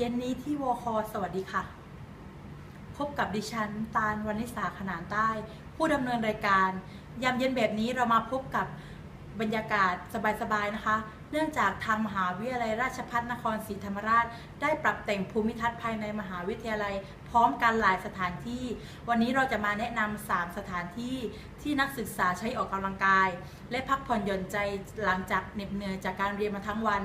เย็นนี้ที่วอคอสวัสดีค่ะ พบกับดิฉันตาลวรรณิสาขนานใต้ ผู้ดำเนินรายการยามเย็นแบบนี้เรามาพบกับบรรยากาศสบายๆนะคะ เนื่องจากทางมหาวิทยาลัยราชภัฏนครศรีธรรมราช ได้ปรับแต่งภูมิทัศน์ภายในมหาวิทยาลัย พร้อมกันหลายสถานที่ วันนี้เราจะมาแนะนำ3สถานที่ที่นักศึกษาใช้ออกกำลังกาย และพักผ่อนหย่อนใจหลังจากเหน็ดเหนื่อยจากการเรียนมาทั้งวัน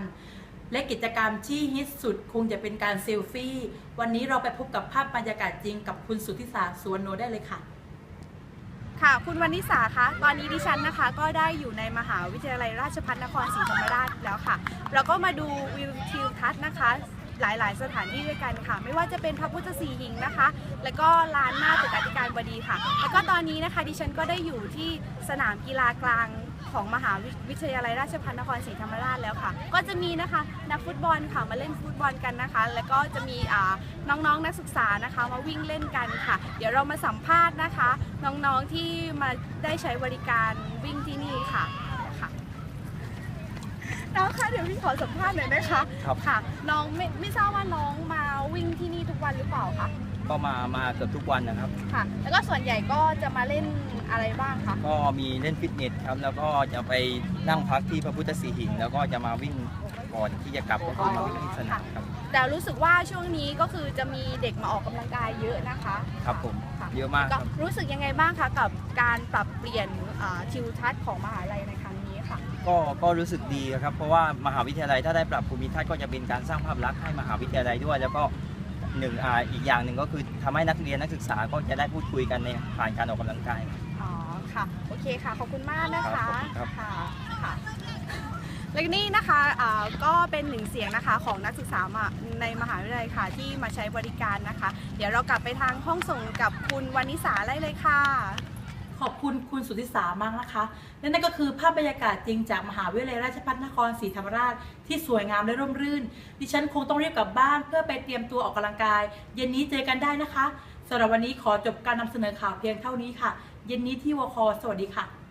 และกิจกรรมที่ฮิตสุดคงจะเป็นการเซลฟี่ วันนี้เราไปพบกับภาพบรรยากาศจริงกับคุณสุทธิสาสวนโนได้เลยค่ะ ค่ะ คุณวันนิสาคะตอนนี้ดิฉันนะคะ ก็ได้อยู่ในมหาวิทยาลัยราชภัฏนครศรีธรรมราชแล้วค่ะแล้วก็มาดูวิวทิวทัศน์นะคะหลาย ๆ สถานที่ด้วยกันค่ะ ไม่ว่าจะเป็นพระพุทธสีหิงนะคะ แล้วก็ลานหน้าตึกอธิการบดีค่ะ แล้วก็ตอนนี้นะคะดิฉันก็ได้อยู่ที่สนามกีฬากลาง ของมหาวิทยาลัยราชภัฏนครศรีธรรมราชแล้วค่ะ ก็จะมีนะคะนักฟุตบอลค่ะมาเล่นฟุตบอลกันนะคะ แล้วก็จะมีอ่าน้องๆนักศึกษานะคะมาวิ่งเล่นกันค่ะ เดี๋ยวเรามาสัมภาษณ์นะคะ น้องๆที่มาได้ใช้บริการวิ่งที่นี่ค่ะค่ะน้องคะเดี๋ยวพี่ขอสัมภาษณ์หน่อยนะคะครับค่ะ น้องไม่ไม่ทราบว่าน้องมาวิ่งที่นี่ทุกวันหรือเปล่าคะ ก็มามาเกือบทุกวันนะครับ ค่ะ แล้วก็ส่วนใหญ่ก็จะมาเล่นอะไรบ้างคะก็มีเล่นฟิตเนสครับ แล้วก็จะไปนั่งพักที่พระพุทธสีหิงแล้วก็จะมาวิ่งก่อนที่จะกลับก็คือมาวิ่งที่สนามครับแต่รู้สึกว่าช่วงนี้ก็คือจะมีเด็กมาออกกำลังกายเยอะนะคะครับผมค่ะเยอะมากคก็รับ รู้สึกยังไงบ้างคะกับการปรับเปลี่ยนอ่าทิวทัศน์ของมหาลัยในครั้งนี้ค่ะ ก็ก็รู้สึกดีครับ เพราะว่ามหาวิทยาลัยถ้าได้ปรับภูมิทัศน์ก็จะเป็นการสร้างภาพลักษณ์ให้มหาวิทยาลัยด้วย แล้วก็ หนึ่งอ่าอีกอย่างหนึ่งก็คือทำให้นักเรียนนักศึกษาก็จะได้พูดคุยกันในผ่านการออกกำลังกาย อ๋อค่ะโอเคค่ะขอบคุณมากนะคะครับ ค่ะค่ะและนี่นะคะอ่าก็เป็นหนึ่งเสียงนะคะของนักศึกษามาในมหาวิทยาลัยค่ะที่มาใช้บริการนะคะ เดี๋ยวเรากลับไปทางห้องส่งกับคุณวานิสาได้เลยค่ะ ขอบคุณคุณสุทธิสามากนะคะ และนั่นก็คือภาพบรรยากาศจริงจากมหาวิทยาลัยราชภัฏนครศรีธรรมราช ที่สวยงามและร่มรื่น ดิฉันคงต้องรีบกลับบ้านเพื่อไปเตรียมตัวออกกำลังกาย เย็นนี้เจอกันได้นะคะสำหรับวันนี้ขอจบการนำเสนอข่าวเพียงเท่านี้ค่ะ เย็นนี้ที่วคสวัสดีค่ะ